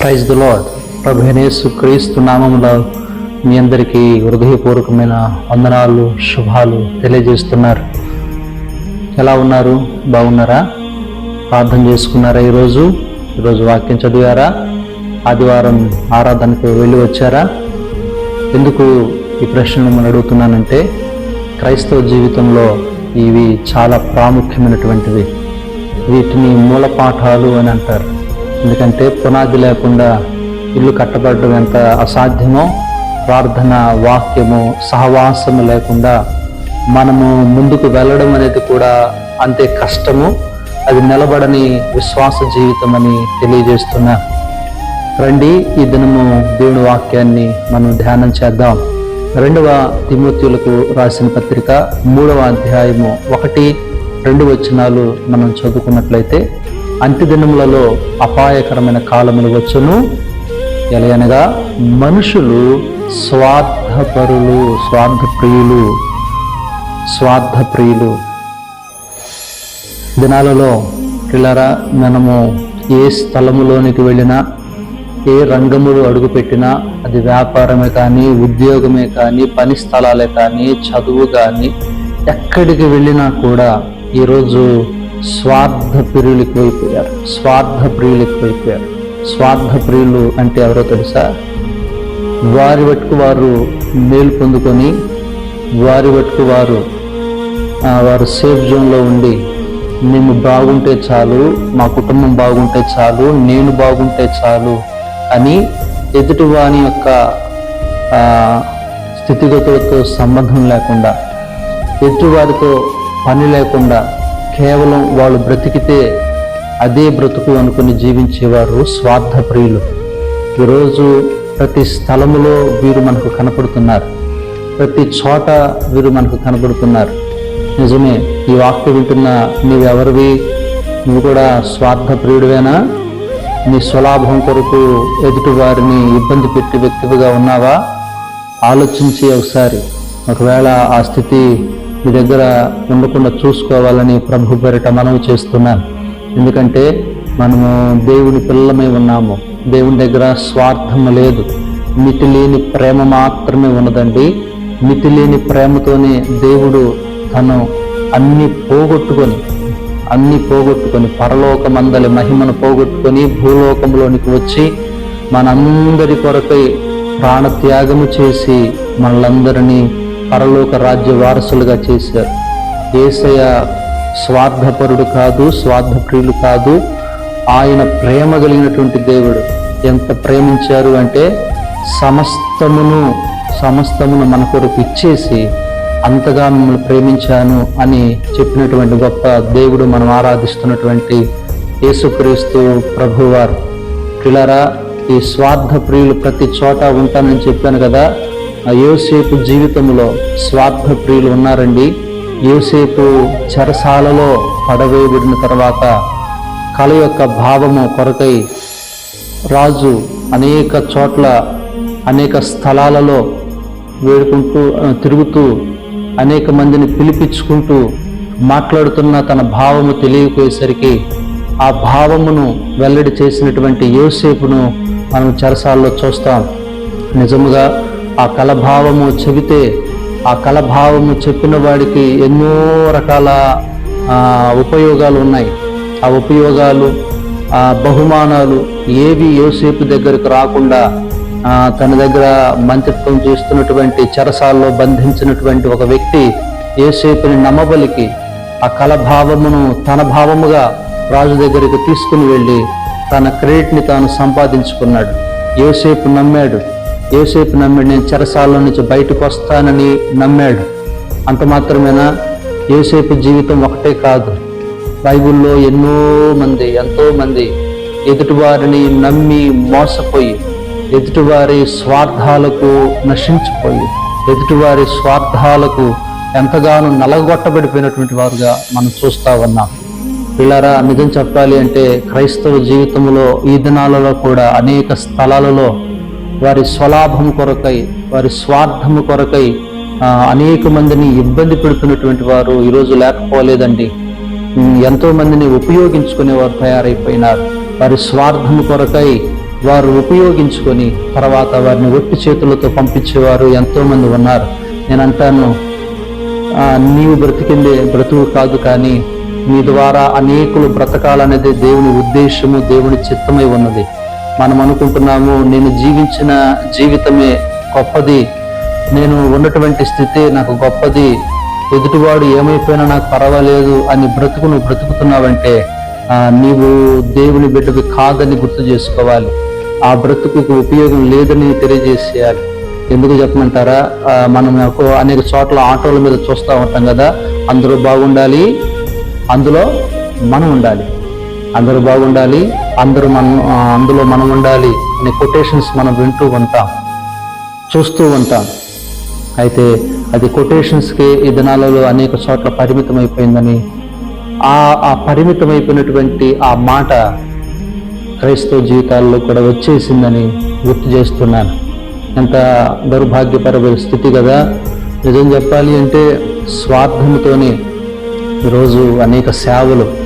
Praise the lord ప్రభునేసు క్రీస్తు నామంలో మీ అందరికీ హృదయపూర్వకమైన వందనాలు శుభాలు తెలియజేస్తున్నారు. ఎలా ఉన్నారు? బాగున్నారా? ప్రార్థన చేసుకున్నారా ఈరోజు? ఈరోజు వాక్యం చదివారా? ఆదివారం ఆరాధనకు వెళ్ళి వచ్చారా? ఎందుకు ఈ ప్రశ్నలు మనం అడుగుతున్నానంటే క్రైస్తవ జీవితంలో ఇవి చాలా ప్రాముఖ్యమైనటువంటివి. వీటిని మూల పాఠాలు అని అంటారు. ఎందుకంటే పునాది లేకుండా ఇల్లు కట్టబడడం ఎంత అసాధ్యమో ప్రార్థన వాక్యము సహవాసము లేకుండా మనము ముందుకు వెళ్ళడం అనేది కూడా అంతే కష్టము. అది నిలబడని విశ్వాస జీవితం అని తెలియజేస్తున్నా. రండి ఈ దినము దేవుని వాక్యాన్ని మనం ధ్యానం చేద్దాం. రెండవ తిమోత్యులకు రాసిన పత్రిక మూడవ అధ్యాయము ఒకటి రెండు వచనాలు మనం చదువుకున్నట్లయితే అంత్య దినములలో అపాయకరమైన కాలములు వచ్చును. ఎలయనగా మనుషులు స్వార్థపరులు స్వార్థప్రియులు స్వార్థప్రియులు. దినాలలో పిల్లరా మనము ఏ స్థలములోనికి వెళ్ళినా ఏ రంగములు అడుగుపెట్టినా అది వ్యాపారమే కానీ ఉద్యోగమే కానీ పని స్థలాలే కానీ చదువు కానీ ఎక్కడికి వెళ్ళినా కూడా ఈరోజు స్వార్థ ప్రియులు ఎక్కువైపోయారు స్వార్థ ప్రియులు ఎక్కువైపోయారు స్వార్థ ప్రియులు అంటే ఎవరో తెలుసా? వారి వట్టుకు వారు మేలు పొందుకొని వారి వట్టుకు వారు వారు సేఫ్ జోన్లో ఉండి మేము బాగుంటే చాలు మా కుటుంబం బాగుంటే చాలు నేను బాగుంటే చాలు అని ఎదుటి వాని యొక్క స్థితిగతులతో సంబంధం లేకుండా ఎదుటివారితో పని లేకుండా కేవలం వాళ్ళు బ్రతికితే అదే బ్రతుకు అనుకుని జీవించేవారు స్వార్థ ప్రియులు ఈరోజు ప్రతి స్థలములో వీరు మనకు కనపడుతున్నారు. ప్రతి చోట వీరు మనకు కనపడుతున్నారు నిజమే ఈ వాక్య వింటున్న నీవెవరివి? నువ్వు కూడా స్వార్థ ప్రియుడివేనా నీ స్వలాభం కొరకు ఎదుటి వారిని ఇబ్బంది పెట్టి వ్యక్తివిగా ఉన్నావా? ఆలోచించి ఒకసారి ఒకవేళ ఆ స్థితి మీ దగ్గర ఉండకుండా చూసుకోవాలని ప్రభు పేరిట మనవి చేస్తున్నాను. ఎందుకంటే మనము దేవుని పిల్లలమై ఉన్నాము. దేవుని దగ్గర స్వార్థం లేదు. మితి లేని ప్రేమ మాత్రమే ఉన్నదండి. మితి లేని ప్రేమతోనే దేవుడు తను అన్ని పోగొట్టుకొని అన్ని పోగొట్టుకొని పరలోకమందలి మహిమను పోగొట్టుకొని భూలోకంలోనికి వచ్చి మనందరి కొరకై ప్రాణత్యాగము చేసి మనలందరినీ పరలోక రాజ్య వారసులుగా చేశారు. ఏసయ స్వార్థపరుడు కాదు స్వార్థప్రియులు కాదు. ఆయన ప్రేమ కలిగినటువంటి దేవుడు. ఎంత ప్రేమించారు అంటే సమస్తమును సమస్తమును మన కొరకు ఇచ్చేసి అంతగా మిమ్మల్ని ప్రేమించాను అని చెప్పినటువంటి గొప్ప దేవుడు మనం ఆరాధిస్తున్నటువంటి యేసుక్రీస్తు ప్రభువారు. పిల్లరా ఈ స్వార్థ ప్రియులు ప్రతి చోట ఉంటానని చెప్పాను కదా ఆ యోసేపు జీవితంలో స్వార్థ ప్రియులు ఉన్నారండి. యోసేపు చెరసాలలో పడవేయబడిన తర్వాత కళ యొక్క భావము కొరకై రాజు అనేక చోట్ల అనేక స్థలాలలో వేడుకుంటూ తిరుగుతూ అనేక మందిని పిలిపించుకుంటూ మాట్లాడుతున్న తన భావము తెలియపోయేసరికి ఆ భావమును వెల్లడి చేసినటువంటి యోసేపును మనం చెరసాల్లో చూస్తాం. నిజముగా ఆ కలభావము చెబితే ఆ కలభావము చెప్పిన వాడికి ఎన్నో రకాల ఉపయోగాలు ఉన్నాయి. ఆ ఉపయోగాలు ఆ బహుమానాలు ఏవి యోసేపు దగ్గరకు రాకుండా తన దగ్గర మంత్రిత్వం చేస్తున్నటువంటి చెరసాల్లో బంధించినటువంటి ఒక వ్యక్తి యోసేపుని నమ్మబలికి ఆ కలభావమును తన భావముగా రాజు దగ్గరికి తీసుకుని వెళ్ళి తన క్రెడిట్ని తాను సంపాదించుకున్నాడు. యోసేపు నమ్మాడు. ఏసేపు నమ్మాడు నేను చెరసాల నుంచి బయటకు వస్తానని నమ్మాడు. అంత మాత్రమేనా? ఏసేపు జీవితం ఒకటే కాదు. బైబిల్లో ఎన్నో మంది ఎంతోమంది ఎదుటివారిని నమ్మి మోసపోయి ఎదుటివారి స్వార్థాలకు నశించిపోయి ఎదుటివారి స్వార్థాలకు ఎంతగానో నలగొట్టబడిపోయినటువంటి వారుగా మనం చూస్తా ఉన్నాం. పిల్లరా నిజం చెప్పాలి అంటే క్రైస్తవ జీవితంలో ఈ దినాలలో కూడా అనేక స్థలాలలో వారి స్వలాభం కొరకై వారి స్వార్థము కొరకై అనేక మందిని ఇబ్బంది పెడుతున్నటువంటి వారు ఈరోజు లేకపోలేదండి. ఎంతో మందిని ఉపయోగించుకునే వారు తయారైపోయినారు. వారి స్వార్థం కొరకై వారు ఉపయోగించుకొని తర్వాత వారిని ఒట్టి చేతులతో పంపించేవారు ఎంతోమంది ఉన్నారు. నేను అంటాను నీవు బ్రతికిందే బ్రతుకు కాదు కానీ నీ ద్వారా అనేకులు బ్రతకాలనేది దేవుని ఉద్దేశము దేవుని చిత్తమై ఉన్నది. మనం అనుకుంటున్నాము నేను జీవించిన జీవితమే గొప్పది. నేను ఉన్నటువంటి స్థితి నాకు గొప్పది. ఎదుటివాడు ఏమైపోయినా నాకు పర్వాలేదు అని బ్రతుకు నువ్వు బ్రతుకుతున్నావంటే నీవు దేవుని బిడ్డకు కాదని గుర్తు చేసుకోవాలి. ఆ బ్రతుకుకు ఉపయోగం లేదని తెలియజేసేయాలి. ఎందుకు చెప్పమంటారా? మనం అనేక చోట్ల ఆటోల మీద చూస్తూ ఉంటాం కదా అందరూ బాగుండాలి అందులో మనం ఉండాలి. అందరూ బాగుండాలి అందరూ మనం అందులో మనం ఉండాలి అనే కొటేషన్స్ మనం వింటూ ఉంటాం చూస్తూ ఉంటాం. అయితే అది కొటేషన్స్కి ఈ దినాలలో అనేక చోట్ల పరిమితం అయిపోయిందని ఆ ఆ పరిమితమైపోయినటువంటి ఆ మాట క్రైస్తవ జీవితాల్లో కూడా వచ్చేసిందని గుర్తు చేస్తున్నాను. ఎంత దౌర్భాగ్యపరమైన స్థితి కదా! నిజం చెప్పాలి అంటే స్వార్థముతోనే ఈరోజు అనేక సేవలు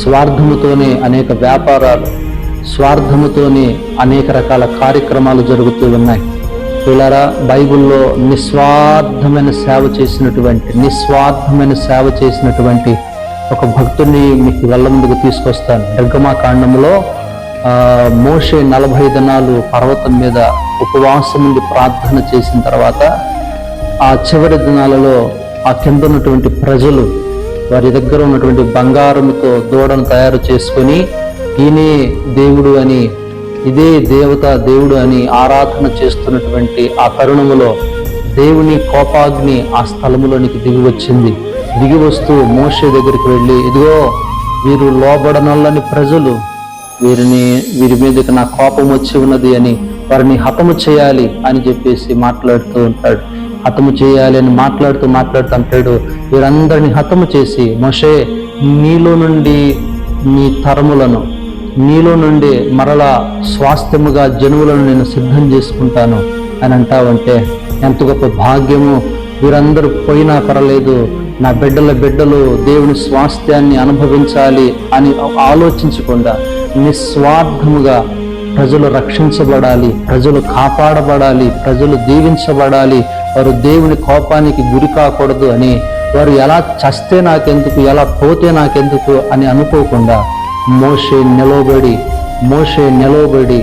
స్వార్థముతోనే అనేక వ్యాపారాలు స్వార్థముతోనే అనేక రకాల కార్యక్రమాలు జరుగుతూ ఉన్నాయి. పిల్లరా బైబిల్లో నిస్వార్థమైన సేవ చేసినటువంటి నిస్వార్థమైన సేవ చేసినటువంటి ఒక భక్తుడిని మీకు వెళ్ళ ముందుకు తీసుకొస్తాను. దుర్గమా కాండంలో మోషే నలభై దినాలు పర్వతం మీద ఉపవాసం నుండి ప్రార్థన చేసిన తర్వాత ఆ చివరి దినాలలో ఆ కింద ఉన్నటువంటి ప్రజలు వారి దగ్గర ఉన్నటువంటి బంగారంతో దూడను తయారు చేసుకొని ఈయనే దేవుడు అని ఇదే దేవత దేవుడు అని ఆరాధన చేస్తున్నటువంటి ఆ తరుణములో దేవుని కోపాగ్ని ఆ స్థలములోనికి దిగి వచ్చింది. దిగి వస్తూ మోషే దగ్గరికి వెళ్ళి ఇదిగో వీరు లోబడనల్లని ప్రజలు వీరిని వీరి మీదకి నా కోపం వచ్చి ఉన్నది అని వారిని హతము చేయాలి అని చెప్పేసి మాట్లాడుతూ ఉంటాడు. హతము చేయాలి అని మాట్లాడుతూ మాట్లాడుతూ అంటాడు. వీరందరిని హతము చేసి మోషే నీలో నుండి నీ తరములను నీలో నుండి మరలా స్వాస్థ్యముగా జనువులను నేను సిద్ధం చేసుకుంటాను. అని అంటావంటే ఎంత గొప్ప భాగ్యము. వీరందరూ పోయినా పర్లేదు నా బిడ్డల బిడ్డలు దేవుని స్వాస్థ్యాన్ని అనుభవించాలి అని ఆలోచించకుండా నిస్వార్థముగా ప్రజలు రక్షించబడాలి ప్రజలు కాపాడబడాలి ప్రజలు దీవించబడాలి వారు దేవుని కోపానికి గురి కాకూడదు అని వారు ఎలా చస్తే నాకెందుకు ఎలా పోతే నాకెందుకు అని అనుకోకుండా మోషే నిలవబడి మోషే నిలవబడి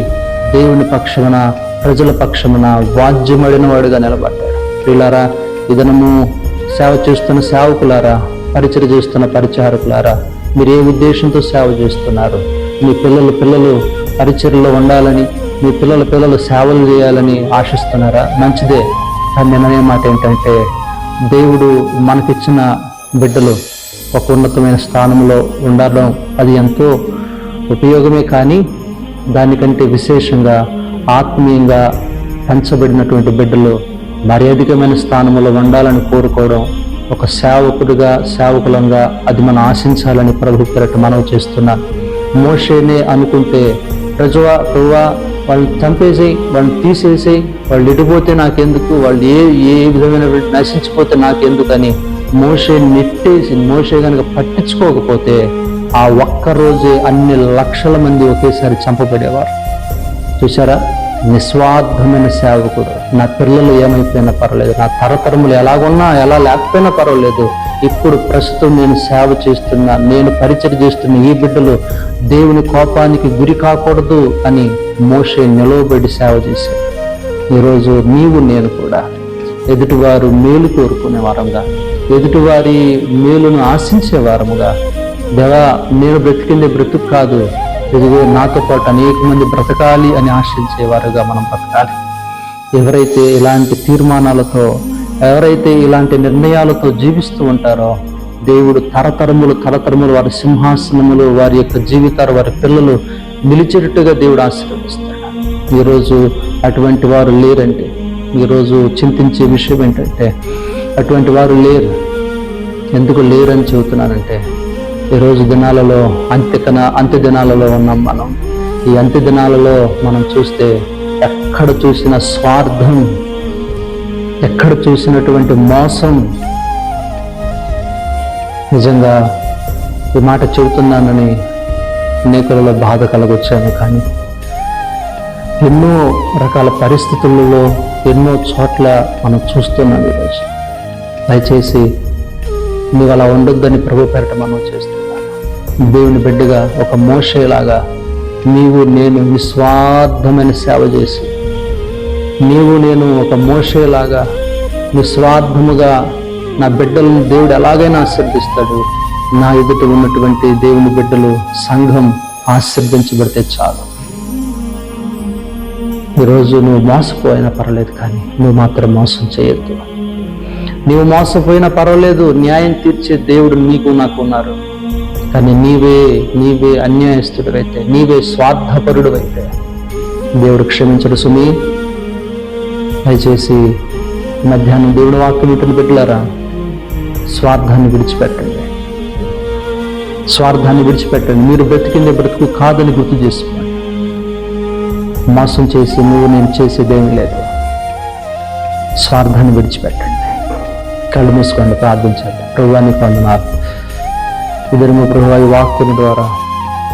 దేవుని పక్షమున ప్రజల పక్షమున వాద్యమడిన వాడుగా నిలబడ్డాడు. పిల్లారా ఇదనము సేవ చేస్తున్న సేవకులారా పరిచయ చేస్తున్న పరిచారకులారా మీరు ఏ ఉద్దేశంతో సేవ చేస్తున్నారు? మీ పిల్లలు పిల్లలు పరిచయలో ఉండాలని మీ పిల్లల పిల్లలు సేవలు చేయాలని ఆశిస్తున్నారా? మంచిదే. కానీ మాట ఏంటంటే దేవుడు మనకిచ్చిన బిడ్డలు ఒక ఉన్నతమైన స్థానంలో ఉండడం అది ఎంతో ఉపయోగమే కానీ దానికంటే విశేషంగా ఆత్మీయంగా పెంచబడినటువంటి బిడ్డలు మర్యాదకమైన స్థానంలో ఉండాలని కోరుకోవడం ఒక సేవకుడిగా సేవకులంగా అది మనం ఆశించాలని ప్రభు పేరట మనవి చేస్తున్నా మోషేనే అనుకుంటే ప్రజవా ప్రభువా వాళ్ళని చంపేసేయి వాళ్ళని తీసేసేయి వాళ్ళు ఎడిపోతే నాకెందుకు వాళ్ళు ఏ ఏ విధమైన నశించిపోతే నాకెందుకు అని మోషే నెట్టేసి మోషే కనుక పట్టించుకోకపోతే ఆ ఒక్క రోజే అన్ని లక్షల మంది ఒకేసారి చంపబడేవారు. చూసారా నిస్వార్థమైన సేవకుడు. నా పిల్లలు ఏమైపోయినా పర్వాలేదు. నా తరతరములు ఎలాగున్నా ఎలా లేకపోయినా పర్వాలేదు. ఇప్పుడు ప్రస్తుతం నేను సేవ చేస్తున్నా నేను పరిచయం చేస్తున్న ఈ బిడ్డలు దేవుని కోపానికి గురి కాకూడదు అని మోషే నిలవబడి సేవ చేశాడు. ఈరోజు నీవు నేను కూడా ఎదుటివారు మేలు కోరుకునే వారంగా ఎదుటివారి మేలును ఆశించే వారముగా దేవా నేను బ్రతికిందే బ్రతుకు కాదు. ఇదిగో నాతో పాటు అనేక మంది బ్రతకాలి అని ఆశించేవారుగా మనం బ్రతకాలి. ఎవరైతే ఇలాంటి తీర్మానాలతో ఎవరైతే ఇలాంటి నిర్ణయాలతో జీవిస్తూ ఉంటారో దేవుడు తరతరములు తరతరములు వారి సింహాసనములు వారి యొక్క జీవితాలు వారి పిల్లలు నిలిచేటట్టుగా దేవుడు ఆశీర్వదిస్తాడు. ఈరోజు అటువంటి వారు లేరంటే ఈరోజు చింతించే విషయం ఏంటంటే అటువంటి వారు లేరు. ఎందుకు లేరని చెబుతున్నానంటే ఈరోజు దినాలలో అంత్యకన అంత్య దినాలలో ఉన్నాం మనం. ఈ అంత్య దినాలలో మనం చూస్తే ఎక్కడ చూసిన స్వార్థం ఎక్కడ చూసినటువంటి మోసం నిజంగా ఈ మాట చెబుతున్నానని అనేకులలో బాధ కలగొచ్చాను కానీ ఎన్నో రకాల పరిస్థితులలో ఎన్నో చోట్ల మనం చూస్తున్నాం ఈరోజు దయచేసి నీవు అలా ఉండొద్దని ప్రభు పేరట మనం చేస్తున్నాను. దేవుని బిడ్డగా ఒక మోషేలాగా నీవు నేను నిస్వార్థమైన సేవ చేసి నీవు నేను ఒక మోషేలాగా నిస్వార్థముగా నా బిడ్డలను దేవుడు ఎలాగైనా ఆశీర్దిస్తాడు నా ఎదుట ఉన్నటువంటి దేవుని బిడ్డలు సంఘం ఆశీర్దించబడితే చాలు. ఈరోజు నువ్వు మోసపోయినా పర్వాలేదు కానీ నువ్వు మాత్రం మోసం చేయొద్దు. నీవు మోసపోయినా పర్వాలేదు న్యాయం తీర్చే దేవుడు నీకు నాకు ఉన్నారు. కానీ నీవే నీవే అన్యాయస్తుడు అయితే నీవే స్వార్థపరుడు అయితే దేవుడు క్షమించడు సుమి. దయచేసి మధ్యాహ్నం దేవుడు వాక్యం ఇటుని పెట్టలారా స్వార్థాన్ని విడిచిపెట్టండి. స్వార్థాన్ని విడిచిపెట్టండి. మీరు బ్రతికిందే బ్రతుకు కాదని గుర్తు చేసుకోండి. మోసం చేసి నువ్వు నేను చేసేదేమీ లేదు. స్వార్థాన్ని విడిచిపెట్టండి. కళ్ళు మూసుకోండి ప్రార్థించండి. ప్రభువాన్ని పొందినారు ఇద్దరు ప్రభు ఈ వాక్యం ద్వారా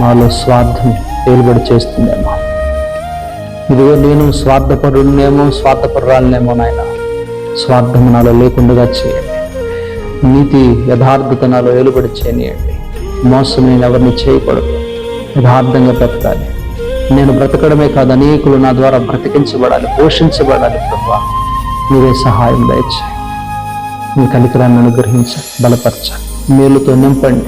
మాలో స్వార్థం ఏలుబడి చేస్తుందేమో. ఇదిగో నేను స్వార్థపరుడినేమో స్వార్థపరురాలనేమో నాయన. స్వార్థం నాలో లేకుండా చేయండి నీతి యథార్థత నాలో ఏలుబడి చేయనియండి. మోసం నేను ఎవరిని చేయకూడదు. యథార్థంగా బ్రతకాలి. నేను బ్రతకడమే కాదు అనేకులు నా ద్వారా బ్రతికించబడాలి పోషించబడాలి ప్రభా. మీరే సహాయం దయచేయి. మీ కలికరాన్ని అనుగ్రహించండి బలపరచండి మేలుతో నింపండి.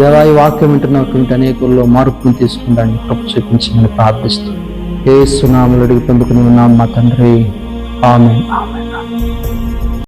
దేవాయి వాక్యం వింటున్నటువంటి అనేకుల్లో మార్పును తీసుకుంటాను కప్పు చూపించమని ప్రార్థిస్తూ ఏ సునాములు అడిగి పొందుకుని ఉన్నాం మా తండ్రి. ఆమె ఆమె